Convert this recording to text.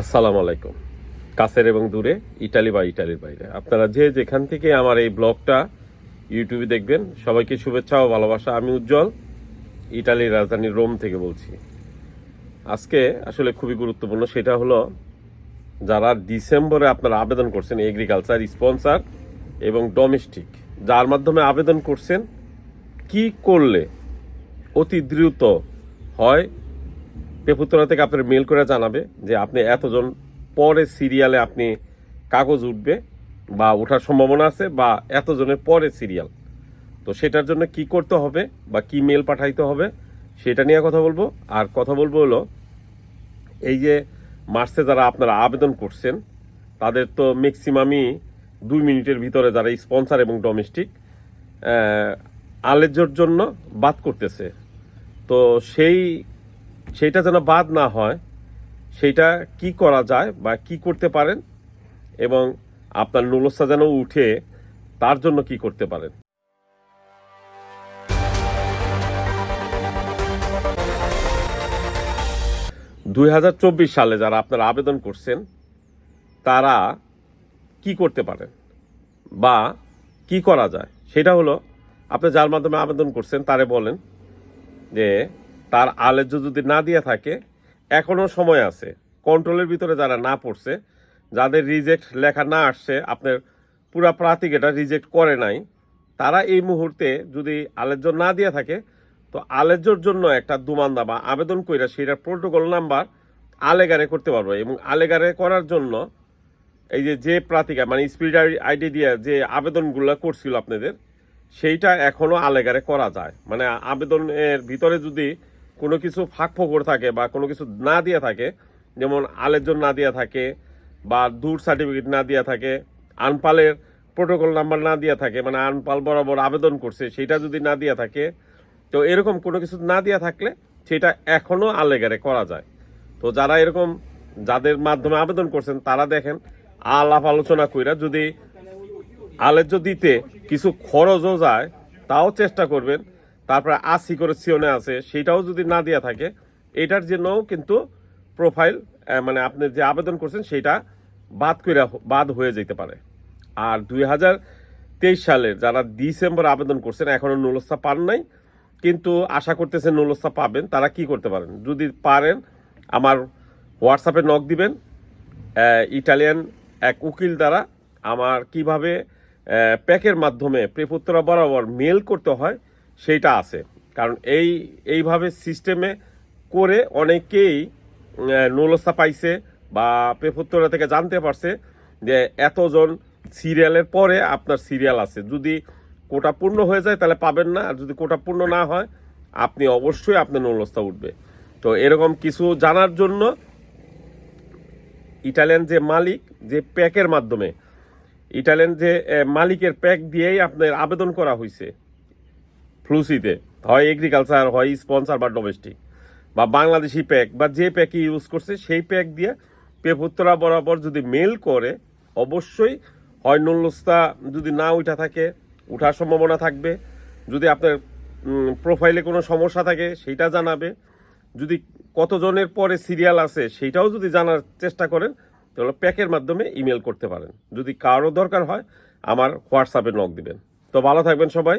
আসসালামু আলাইকুম। কাছের এবং দূরে, ইটালি বা ইটালির বাইরে। আপনারা যে যেখান থেকে আমার এই ব্লগটা, ইউটিউবে দেখবেন, সবাইকে শুভেচ্ছা ও ভালোবাসা। আমি উজ্জ্বল, ইটালির রাজধানী রোম থেকে বলছি। আজকে আসলে খুবই গুরুত্বপূর্ণ সেটা হলো, যারা ডিসেম্বরে আপনারা আবেদন করছেন এগ্রিকালচার স্পন্সার এবং ডোমেস্টিক যার মাধ্যমে আবেদন করছেন, কি করলে অতি দ্রুত হয় পেপুতরা থেকে আপনার মেল করে জানাবে যে আপনি এতজন পরে সিরিয়ালে আপনি কাগজ উঠবে বা ওঠার সম্ভাবনা আছে বা এতজনের পরে সিরিয়াল তো সেটার জন্য কি করতে হবে বা কি মেল পাঠাইতে হবে সেটা নিয়ে কথা বলব। আর কথা বলব হলো, এই যে মার্চে যারা আপনারা আবেদন করছেন, তাদের তো ম্যাক্সিমামই দুই মিনিটের ভিতরে যারা স্পন্সার এবং ডোমেস্টিক আলেজোর জন্য বাদ করতেছে। তো সেই সেইটা যেন বাদ না হয় সেইটা কি করা যায় বা কি করতে পারেন এবং আপনার নুলসা যেন উঠে তার জন্য কি করতে পারেন। দু হাজার চব্বিশ সালে যারা আপনারা আবেদন করছেন, তারা কি করতে পারেন বা কি করা যায়? সেটা হলো, আপনি যার মাধ্যমে আবেদন করছেন, তারে বলেন যে তার আলেজ্য যদি না দিয়ে থাকে, এখনও সময় আছে। কন্ট্রোলের ভিতরে যারা না পড়ছে, যাদের রিজেক্ট লেখা না আসছে, আপনার পুরা প্রাতিক এটা রিজেক্ট করে নাই, তারা এই মুহূর্তে যদি আলেজ্য না দিয়ে থাকে, তো আলেজ্যর জন্য একটা দুমান্দা বা আবেদন কইরা সেটার প্রোটোকল নাম্বার আলেগারে করতে পারবে এবং আলেগারে করার জন্য এই যে যে প্রাতিকা মানে স্পিড আইডি দিয়ে যে আবেদনগুলো করছিল আপনাদের, সেইটা এখনও আলেগারে করা যায়। মানে আবেদনের ভিতরে যদি কোনো কিছু ফাঁক ফোকর থাকে বা কোনো কিছু না দিয়ে থাকে, যেমন আলের জন্য না দিয়ে থাকে বা দূর সার্টিফিকেট না দিয়ে থাকে, আনপালের প্রোটোকল নাম্বার না দিয়ে থাকে মানে আনপাল বরাবর আবেদন করছে, সেটা যদি না দিয়ে থাকে, তো এরকম কোনো কিছু না দিয়ে থাকলে সেটা এখনও আলেগারে করা যায়। তো যারা এরকম যাদের মাধ্যমে আবেদন করছেন, তারা দেখেন আলাপ আলোচনা কইরা যদি আলেজ্য দিতে কিছু খরচও যায়, তাও চেষ্টা করবেন তারপরে আশি করে সিওনে আছে সেটাও যদি না দেওয়া থাকে, এটার জন্যও কিন্তু প্রোফাইল মানে আপনি যে আবেদন করছেন সেটা বাদ করে বাদ হয়ে যেতে পারে। আর দুই হাজার তেইশ সালের যারা ডিসেম্বর আবেদন করছেন, এখনও নুলস্থা পান নাই, কিন্তু আশা করতেছেন নুলস্থা পাবেন, তারা কি করতে পারেন? যদি পারেন, আমার হোয়াটসঅ্যাপে নক দিবেন ইটালিয়ান এক উকিল দ্বারা আমার কীভাবে প্যাকের মাধ্যমে, প্রেপুত্তরা বরাবর মেল করতে হয় সেইটা আছে। কারণ এই, এইভাবে সিস্টেমে করে অনেকেই নলস্তা পাইছে বা প্রেপুত্তরা থেকে জানতে পারছে যে এতজন সিরিয়ালের পরে আপনার সিরিয়াল আছে। যদি কোটা পূর্ণ হয়ে যায় তাহলে পাবেন না, আর যদি কোটা পূর্ণ না হয়, আপনি অবশ্যই আপনার নলস্তা উঠবে। তো এরকম কিছু জানার জন্য ইটালিয়ান যে মালিক, যে প্যাকের মাধ্যমে, ইটালিয়ান যে মালিকের প্যাক দিয়েই আপনার আবেদন করা হয়েছে ফ্লুসিতে হয় এগ্রিকালচার হয় স্পন্সার বা ডোমেস্টিক বা বাংলাদেশি প্যাক বা যে প্যাকই ইউজ করছে, সেই প্যাক দিয়ে পেপুত্তরা বরাবর যদি মেল করে, অবশ্যই হয় নুলস্তা যদি না উঠা থাকে, উঠার সম্ভাবনা থাকবে। যদি আপনার প্রোফাইলে কোনো সমস্যা থাকে সেইটা জানাবে। যদি কতজনের পরে সিরিয়াল আছে সেইটাও যদি জানার চেষ্টা করেন, তাহলে প্যাকের মাধ্যমে ইমেল করতে পারেন। যদি কারও দরকার হয়, আমার হোয়াটসঅ্যাপে নক দিবেন। তো ভালো থাকবেন সবাই।